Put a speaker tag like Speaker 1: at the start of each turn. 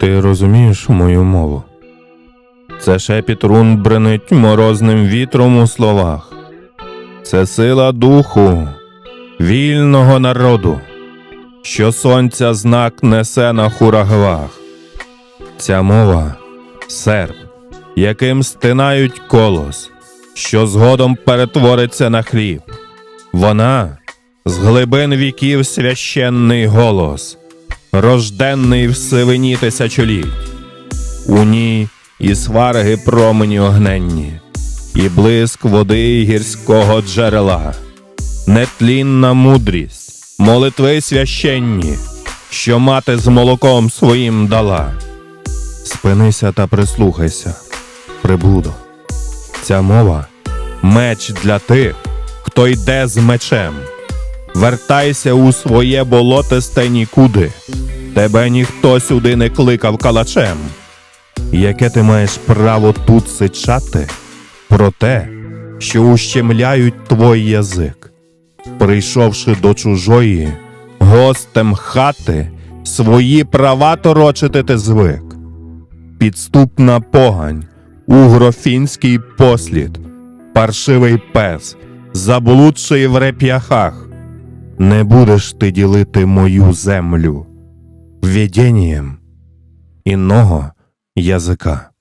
Speaker 1: Ти розумієш мою мову? Це шепіт рун бренить морозним вітром у словах. Це сила духу, вільного народу, що сонця знак несе на хурагвах. Ця мова серп, яким стинають колос, що згодом перетвориться на хліб. Вона з глибин віків священний голос, рожденний в сивині тисячоліть. У ній і сварги промені огненні, і блиск води гірського джерела, нетлінна мудрість, молитви священні, що мати з молоком своїм дала. Спинися та прислухайся, приблудо. Ця мова меч для тих, хто йде з мечем. Вертайся у своє болотисте нікуди. Тебе ніхто сюди не кликав калачем. Яке ти маєш право тут сичати про те, що ущемляють твій язик, прийшовши до чужої, гостем хати, свої права торочити ти звик. Підступна погань, угрофінський послід, паршивий пес, заблудший в реп'яхах. Не будеш ти ділити мою землю видінням иного язика.